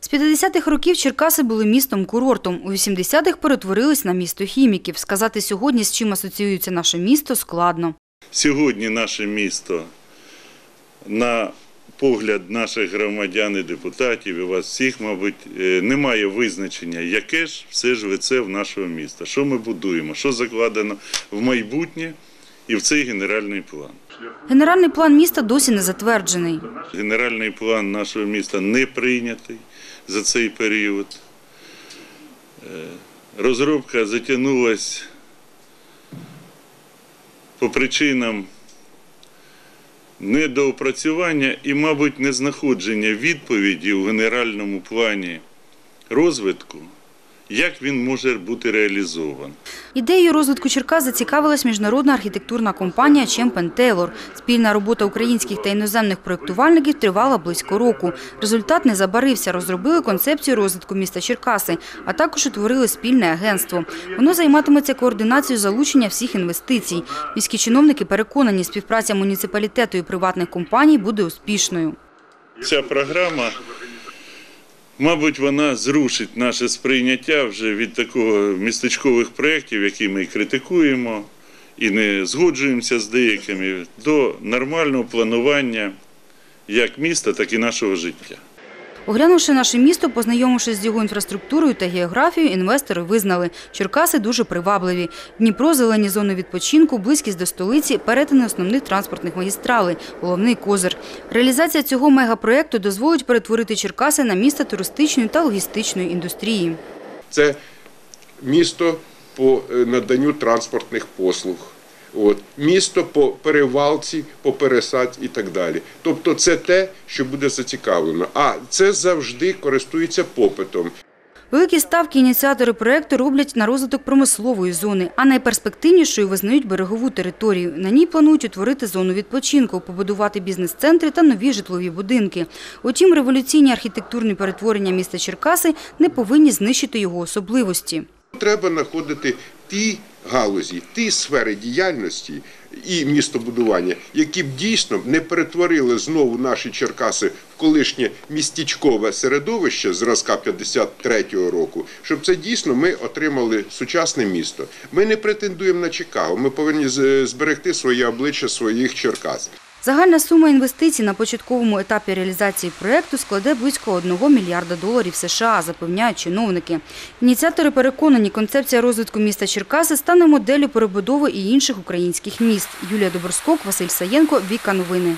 З 50-х років Черкаси були містом-курортом. У 80-х перетворились на місто хіміків. Сказати сьогодні, з чим асоціюється наше місто, складно. Сьогодні наше місто, на погляд наших громадян і депутатів, і вас всіх, мабуть, е, немає визначення, яке ж все ж лице в нашого міста, що ми будуємо, що закладено в майбутнє і в цей генеральний план. Генеральний план міста досі не затверджений. Генеральний план нашого міста не прийнятий за цей період. Е, Розробка затягнулась по причинам недоопрацювання і, мабуть, незнаходження відповіді у генеральному плані розвитку, як він може бути реалізований. Ідеєю розвитку Черкас зацікавилась міжнародна архітектурна компанія Чемпен Тейлор. Спільна робота українських та іноземних проєктувальників тривала близько року. Результат не забарився. Розробили концепцію розвитку міста Черкаси, а також утворили спільне агентство. Воно займатиметься координацією залучення всіх інвестицій. Міські чиновники переконані, співпраця муніципалітету і приватних компаній буде успішною. Ця програма, мабуть, вона зрушить наше сприйняття вже від такого містечкових проєктів, які ми критикуємо і не згоджуємося з деякими, до нормального планування як міста, так і нашого життя. Оглянувши наше місто, познайомившись з його інфраструктурою та географією, інвестори визнали, Черкаси дуже привабливі. Дніпро, зелені зони відпочинку, близькість до столиці, перетини основних транспортних магістралей – головний козир. Реалізація цього мегапроєкту дозволить перетворити Черкаси на місто туристичної та логістичної індустрії. це місто по е, наданню транспортних послуг. От, місто по перевалці, по пересадці і так далі. Тобто це те, що буде зацікавлено. А це завжди користується попитом. Великі ставки ініціатори проєкту роблять на розвиток промислової зони, а найперспективнішою визнають берегову територію. На ній планують утворити зону відпочинку, побудувати бізнес-центри та нові житлові будинки. Утім, революційні архітектурні перетворення міста Черкаси не повинні знищити його особливості. Треба знаходити ті галузі, ті сфери діяльності і містобудування, які б дійсно не перетворили знову наші Черкаси в колишнє містечкове середовище зразка 53-го року, щоб це дійсно ми отримали сучасне місто. Ми не претендуємо на Чикаго, ми повинні зберегти своє обличчя своїх Черкас. Загальна сума інвестицій на початковому етапі реалізації проєкту складе близько 1 мільярда доларів США, запевняють чиновники. Ініціатори переконані, концепція розвитку міста Черкаси стане моделлю перебудови і інших українських міст. Юлія Доборскок, Василь Саєнко, Віка Новини.